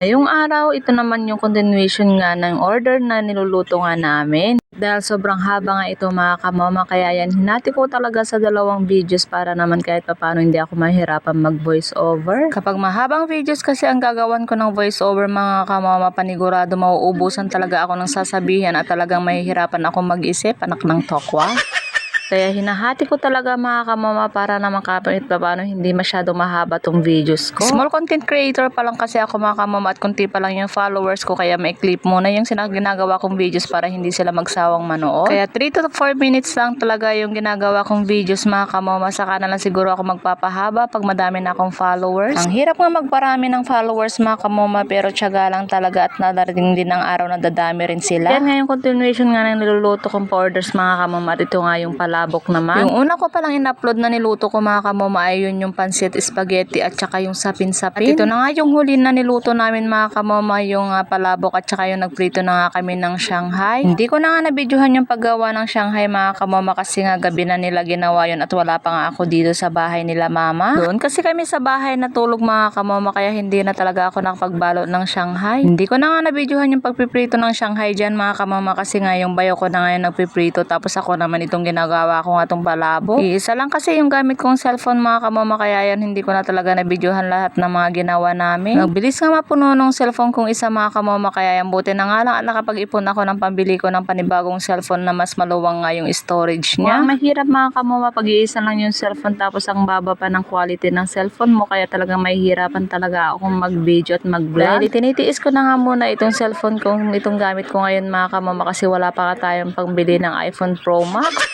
Ngayong araw, ito naman yung continuation nga ng order na niluluto nga namin. Dahil sobrang haba nga ito mga kamama, kaya yan hinati ko talaga sa dalawang videos para naman kahit papano hindi ako mahirapan mag voice over. Kapag mahabang videos kasi ang gagawan ko ng voice over mga kamama, panigurado mauubusan talaga ako ng sasabihan at talagang mahihirapan ako mag-isip, anak ng tokwa. Kaya hinahati ko talaga mga kamama para naman kapit pa paano hindi masyado mahaba tong videos ko. Small content creator pa lang kasi ako mga kamama at kunti pa lang yung followers ko kaya may clip muna yung sinag ginagawa kong videos para hindi sila magsawang manood. Kaya 3 to 4 minutes lang talaga yung ginagawa kong videos mga kamama saka na lang siguro ako magpapahaba pag madami na akong followers. Ang hirap nga magparami ng followers mga kamama pero tiyaga lang talaga at nadarating din ang araw na dadami rin sila. Yan nga yung continuation nga ng niluluto kong orders mga kamama at ito nga yung palabok naman. Yung una ko palang in-upload na niluto ko mga kamama ay yun yung pancit spaghetti at saka yung sapin-sapin. At ito na nga yung huli na niluto namin mga kamama yung ah, palabok at saka yung nagprito na nga kami ng Shanghai. Hindi ko na nga nabidyohan yung paggawa ng Shanghai mga kamama kasi nga gabi na nila ginawa yun at wala pa nga ako dito sa bahay nila mama. Doon kasi kami sa bahay natulog mga kamama kaya hindi na talaga ako nakapagbalot ng Shanghai. Hindi ko na nga nabidyohan yung pagpiprito ng Shanghai dyan mga kamama kasi nga yung bayo ko na nga yung nagpiprito tapos ako naman itong ginagawa ko nga itong palabo. Iisa lang kasi yung gamit kong cellphone mga kamama kaya yan hindi ko na talaga nabidyohan lahat ng mga ginawa namin. Nagbilis nga mapuno ng cellphone kong isa mga kamama kaya yan buti na nga lang at nakapag-ipon ako ng pambili ko ng panibagong cellphone na mas maluwang nga yung storage niya. Wow, mahirap mga kamama pag-iisa lang yung cellphone tapos ang baba pa ng quality ng cellphone mo kaya talagang mahihirapan talaga akong mag-video at mag-vlog. Dahil tinitiis ko na nga muna itong cellphone kong itong gamit ko ngayon mga kamama kasi wala pa ka tayong pangbili ng iPhone Pro Max.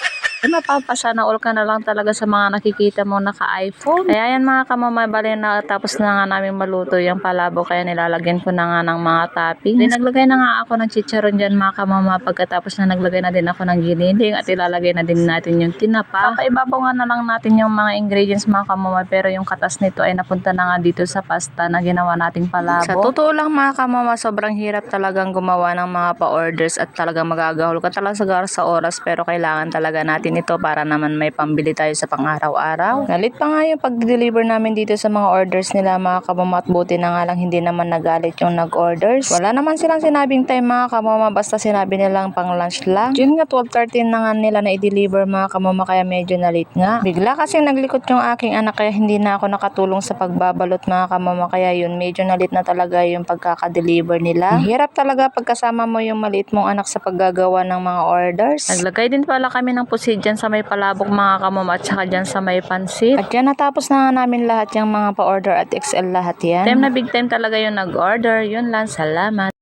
Ay, mapapasana all ka na lang talaga sa mga nakikita mo naka-iPhone. Kaya yan mga kamamay, bali na tapos na nga namin maluto yung palabo kaya nilalagyan ko na nga ng mga toppings. Then naglagay na nga ako ng chicharon dyan mga kamama pagkatapos na naglagay na din ako ng giniling at ilalagay na din natin yung tinapa. Papaibabaw nga na lang natin yung mga ingredients mga kamama pero yung katas nito ay napunta na nga dito sa pasta na ginawa nating palabo. Sa totoo lang mga kamama, sobrang hirap talagang gumawa ng mga pa-orders at talagang magagahol ka talaga sa oras pero kailangan talaga natin ito para naman may pambili tayo sa pang-araw-araw. Galit pa nga yung pag-deliver namin dito sa mga orders nila mga kamama at buti na nga lang hindi naman nagalit yung nag-orders. Wala naman silang sinabing time mga kamama basta sinabi nilang pang lunch lang. Yun nga 12.13 na nga nila na i-deliver mga kamama kaya medyo na late nga. Bigla kasi naglikot yung aking anak kaya hindi na ako nakatulong sa pagbabalot mga kamama kaya yun medyo na late na talaga yung pagkaka-deliver nila. Hirap talaga pagkasama mo yung maliit mong anak sa paggagawa ng mga orders. Naglagay din pala kami ng pusit dyan sa may palabok mga kamama at saka dyan sa may pansit. At yan natapos na nga namin lahat yung mga pa-order at XL lahat yan. Time na big time talaga yung nag-order. Yun lang. Salamat.